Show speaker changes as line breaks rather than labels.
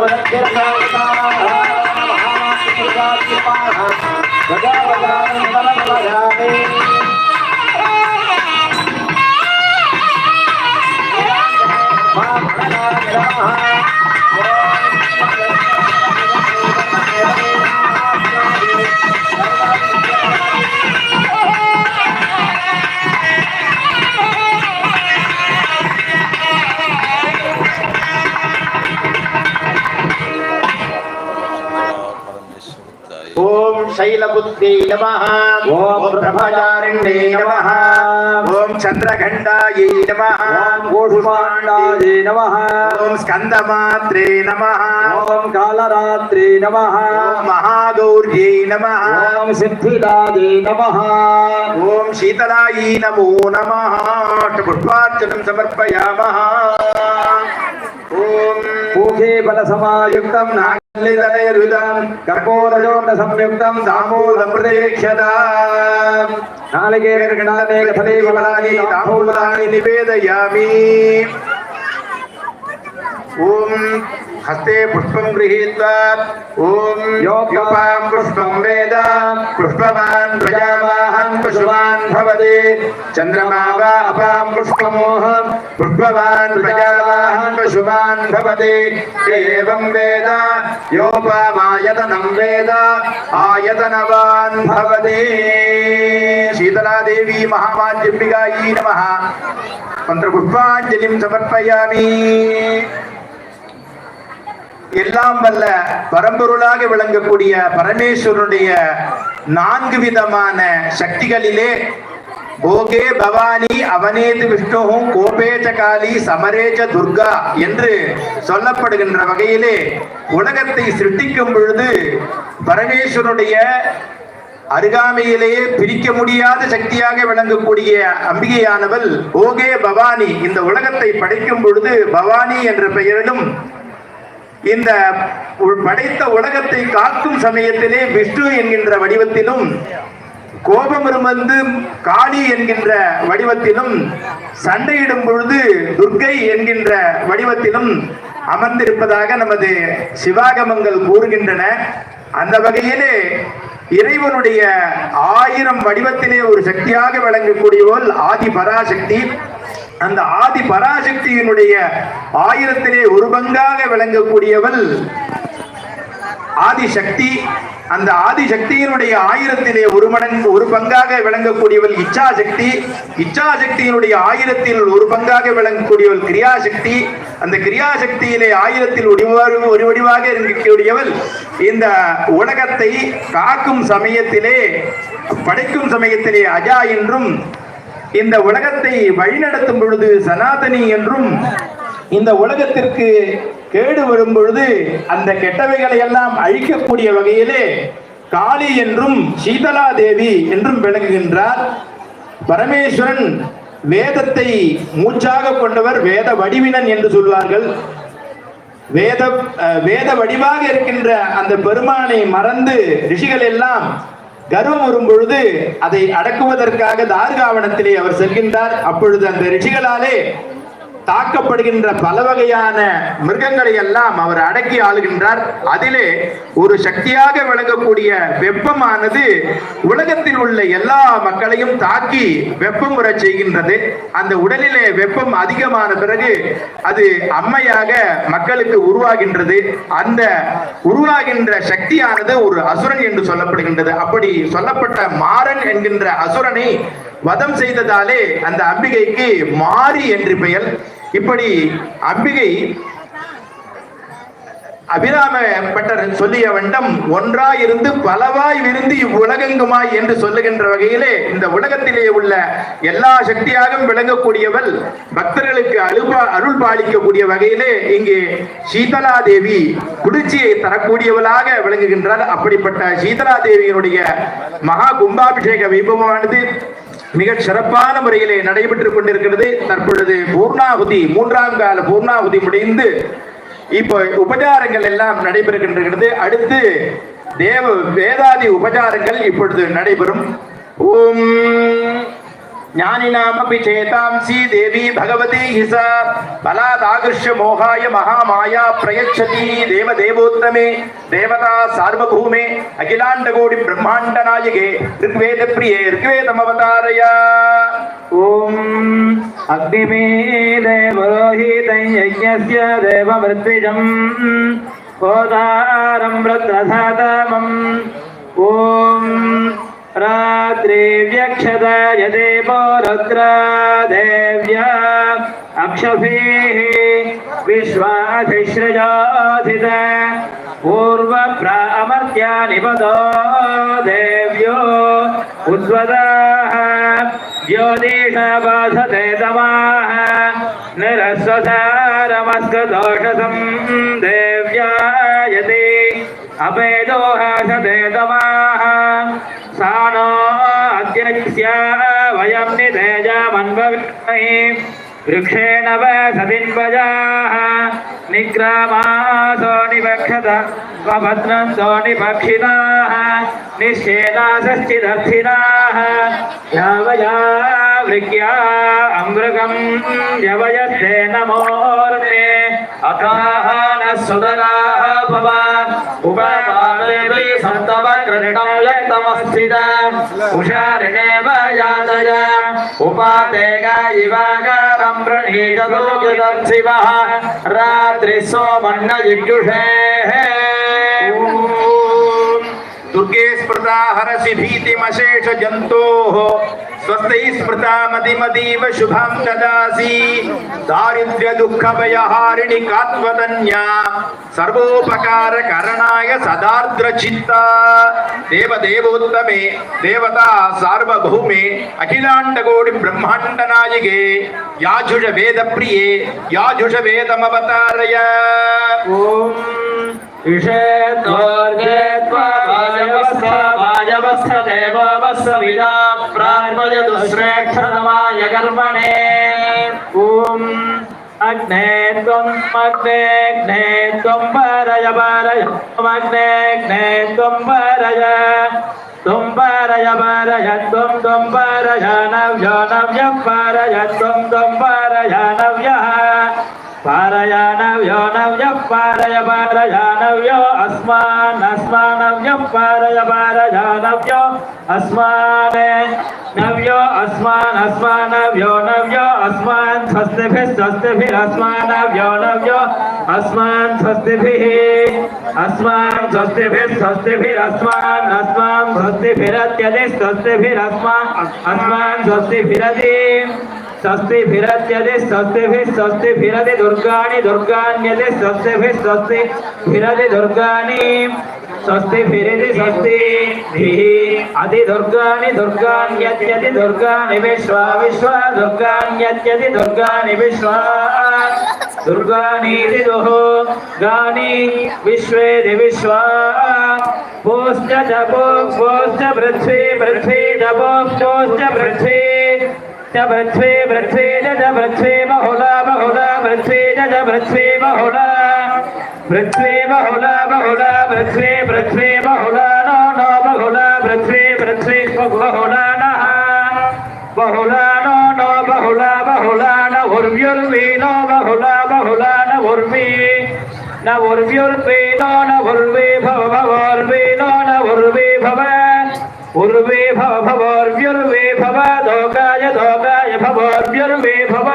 भजते हैं ఓం శైలబుద్ధి నమ.
ఓం బ్రహ్మచారిణ్యే నమః.
ఓం చంద్రఘంటాయ నమ.
ఓం కూష్మాండాయ నమః.
ఓం స్కందమాత్రే నమ.
ఓం కాళరాత్రి నమః.
ఓం మహాగౌర్యై నమ.
ఓం సిద్ధిదాయ నమః.
ఓం శీతలాయీ నమో నమ. పుష్పార్చనం సమర్పయామ. ఓం
పూకే బల సమాయుక్తం
கற்போதயோர்ணசம்யுக்தம்
தாமோதமிருதேக்ஷதா நாளைக்கே கணாதே கததைவ
பலானி தாமோதராணி நிவேதயாமி हस्ते पुष्पं गृहीत्वा ॐ योपां पुष्पं वेद, पुष्पवान् प्रजावाहं पशुवान् भवति। चन्द्रमा वा अपां पुष्पमोहं, पुष्पवान् प्रजावाहं पशुवान् भवति। एवं वेद, योपामायतनं वेद, आयतनवान् भवति। शीतलादेवी महामाज्यम्बिकायै नमः। मन्त्रपुष्पाञ्जलिं समर्पयामि। எல்லாம் வல்ல பரம்பொருளாக விளங்கக்கூடிய பரமேஸ்வரனுடைய நான்கு விதமான சக்திகளிலே போகே பவானி அவனேது விஷ்ணுவும் கோபேஜ காளி சமரேஜ துர்கா என்று சொல்லப்படுகின்ற வகையிலே உலகத்தை சிருஷ்டிக்கும் பொழுது பரமேஸ்வரனுடைய அருகாமையிலேயே பிரிக்க முடியாத சக்தியாக விளங்கக்கூடிய அம்பிகையானவள் ஓகே பவானி. இந்த உலகத்தை படைக்கும் பொழுது பவானி என்ற பெயரிலும் இந்த உ- படைத்த உலகத்தை காக்கும் சமயத்திலே விஷ்ணு என்கின்ற வடிவத்திலும் கோபம் வந்து காளி என்கின்ற வடிவத்திலும் சண்டையிடும் பொழுது துர்க்கை என்கின்ற வடிவத்திலும் அமர்ந்திருப்பதாக நமது சிவாகமங்கள் கூறுகின்றன. அந்த வகையிலே இறைவனுடைய ஆயிரம் வடிவத்திலே ஒரு சக்தியாக விளங்கக்கூடியவள் ஆதி பராசக்தி அந்த ஆதி பராசக்தியினுடைய ஆயிரத்திலே ஒரு பங்காக விளங்கக்கூடியவள் ஆதிசக்தி. அந்த ஆதிசக்தியினுடைய ஆயிரத்திலே ஒரு மடங்கு ஒரு பங்காக விளங்கக்கூடியவள் இச்சாசக்தி. இச்சாசக்தியினுடைய ஆயிரத்தில் ஒரு பங்காக விளங்கக்கூடியவள் கிரியாசக்தி. அந்த கிரியாசக்தியிலே ஆயிரத்தில் ஒரு ஒரு வடிவாக இருக்கக்கூடியவள் இந்த உலகத்தை காக்கும் சமயத்திலே படைக்கும் சமயத்திலே அஜா என்றும் இந்த உலகத்தை வழிநடத்தும் பொழுது சனாதனி என்றும் இந்த உலகத்திற்கு கேடு வரும் பொழுது அந்த கெட்டவைகளை எல்லாம் அழிக்கக்கூடிய வகையிலே காளி என்றும் சீதலா தேவி என்றும் விளங்குகின்றார். பரமேஸ்வரன் வேதத்தை மூச்சாக கொண்டவர் வேத வடிவினன் என்று சொல்வார்கள். வேத வேத வடிவாக இருக்கின்ற அந்த பெருமானை மறந்து ரிஷிகள் எல்லாம் கர்வம் வரும் பொழுது அதை அடக்குவதற்காக தார்காவனத்திலே அவர் செல்கின்றார். அப்பொழுது அந்த ரிஷிகளாலே தாக்கப்படுகின்ற பல வகையான மிருகங்களை எல்லாம் அவர் அடக்கி ஆளுகின்றார். அதிலே ஒரு சக்தியாக விளங்கக்கூடிய வெப்பமானது உலகத்தில் உள்ள எல்லா மக்களையும் தாக்கி வெப்பம் வரச் செய்கின்றது. அந்த உடலிலே வெப்பம் அதிகமான பிறகு அது அம்மையாக மக்களுக்கு உருவாகின்றது. அந்த உருவாகின்ற சக்தியானது ஒரு அசுரன் என்று சொல்லப்படுகின்றது. அப்படி சொல்லப்பட்ட மாறன் என்கின்ற அசுரனை வதம் செய்ததாலே அந்த அம்பிகைக்கு மாறி என்று பெயர். இப்படி அம்பிகை அபிராம பட்டர் சொல்லிய வண்டம் ஒன்றாயிருந்து பலவாய் விருந்து இவ்வுலகெங்குமாய் என்று சொல்லுகின்ற வகையிலே இந்த உலகத்திலே உள்ள எல்லா சக்தியாகவும் விளங்கக்கூடியவள் பக்தர்களுக்கு அழுபா அருள் பாலிக்கக்கூடிய வகையிலே இங்கே சீதலா தேவி குளிர்ச்சியை தரக்கூடியவளாக விளங்குகின்றார் அப்படிப்பட்ட சீதலா தேவியினுடைய மகா கும்பாபிஷேக வைபவமானது மிக சிறப்பான முறையிலே நடைபெற்றுக் கொண்டிருக்கிறது. தற்பொழுது பூர்ணாகுதி மூன்றாம் கால பூர்ணாகுதி முடிந்து இப்போ உபச்சாரங்கள் எல்லாம் நடைபெறுகின்றது அடுத்து தேவ வேதாதி உபச்சாரங்கள் இப்பொழுது நடைபெறும். ஓம் జ్ఞానినామపి చేతాంసి దేవి భగవతి హిస బలాదాకృష్య మోహాయ మహామాయా ప్రయచ్చతి దేవదేవోత్తమే దేవతా సార్వభూమే అఖిలాండగోడి బ్రహ్మాండ నాయకే ఋగ్వేద
ప్రియే ఋగ్వేదమవతారయ ఓం అగ్నిమే దేవరోహితం యజ్ఞస్య ఓం रात्रिव्यक्षदाय देवो रुद्रा देव्या अक्षभिः विश्वाधिसृजाधित। पूर्वप्रामर्त्या निपदो देव्यो। उद्वदाः ज्योतिषबाधते तमाः निरस्वसारमस्कदोषसं देव्यायते अपेदोहासते तमाः సానో అద్యనక్ష్య వయమ్ని తేజమన్వవిత్మహి వృక్షేణ వసతిన్వజాః నిగ్రామాసో నివక్షత స్వభద్రంతో నిపక్షిణాః నిశ్చేదాశ్చిదర్థినాః యావయా వృగ్యా అమృగం యవయస్తే నమోర్తే अथाहन सुदराः भव उपमामेऽपि सप्तव कृष्णं उषारिणेव यादय। रात्रि सोमन्न युजुषेः
दुर्गे स्मृता हरसि भीतिमशेष जन्तोः స్వస్థై స్మృతామతిమతీవ శుభం దాసి దారిద్ర్య దుఃఖభయహారిణి కాత్వదన్యా సర్వోపకార కరణాయ సదార్ద్ర చిత్త దేవదేవోత్తమే దేవతా సార్వభౌమే అఖిలాండగోడి బ్రహ్మాండ నాయిగే యాజుష వేద ప్రియే
యాజుష వేదమవతారయ ఓం విషేత్వర్గే దేవస్థ దేవోవస్వ విదా ప్రాణ్మయదు శ్రేష్ఠతమాయ కర్మణే ఓం. అగ్నే త్వం అగ్నేగ్నే త్వం పరయ పరయ అగ్నేగ్నే త్వం పరయ త్వం పరయ పరయ నవ్య నవ్య పరయ త్వం త్వం నవ్య పారయాణవ్యో నవ్య పారయ పారయాణవ్యో అస్మాన్ అస్మానవ్యం పారయ పారయాణవ్యో అస్మానే నవ్యో అస్మాన్ అస్మానవ్యో నవ్యో అస్మాన్ స్వస్తిభి స్వస్తిభిరస్మానవ్యో నవ్యో అస్మాన్ స్వస్తిభిః అస్మాన్ స్వస్తిభిః స్వస్తిభిరస్మాన్ అస్మాన్ స్వస్తిభిరత్యది స్వస్తిభిరస్మాన్ అస్మాన్ స్వస్తిభిరది సస్తిభిరత్యది సస్తిభి సస్తిభిరది దుర్గాణి దుర్గాణ్యది సస్తిభి సస్తి భిరది దుర్గాణి స్వస్తిభిరిది స్వస్తిభిః అతి దుర్గాని దుర్గాన్యత్యతి దుర్గాని విశ్వా విశ్వ దుర్గాన్యత్యతి దుర్గాని విశ్వా దుర్గానీతి దుహో గాని విశ్వేది విశ్వా పోశ్చ జపో పోశ్చ పృథ్వీ పృథ్వీ జపో పోశ్చ పృథ్వీ पृथ्वी पृथ्वी च पृथ्वी बहुला बहुला पृथ्वी च पृथ्वी बहुला पृथ्वी बहुला बहुला पृथ्वी पृथ्वी बहुला नो नो बहुला पृथ्वी पृथ्वी बहुला नः बहुला नो नो बहुला बहुला न उर्व्युर्वी नो बहुला बहुला न उर्वी न उर्व्युर्वी नो न उर्वी भव भवोर्वी नो न उर्वी भव उर्वे भव भवोर्व्युर्वे भव दोगाय दोगाय भवोर्व्युर्वे भव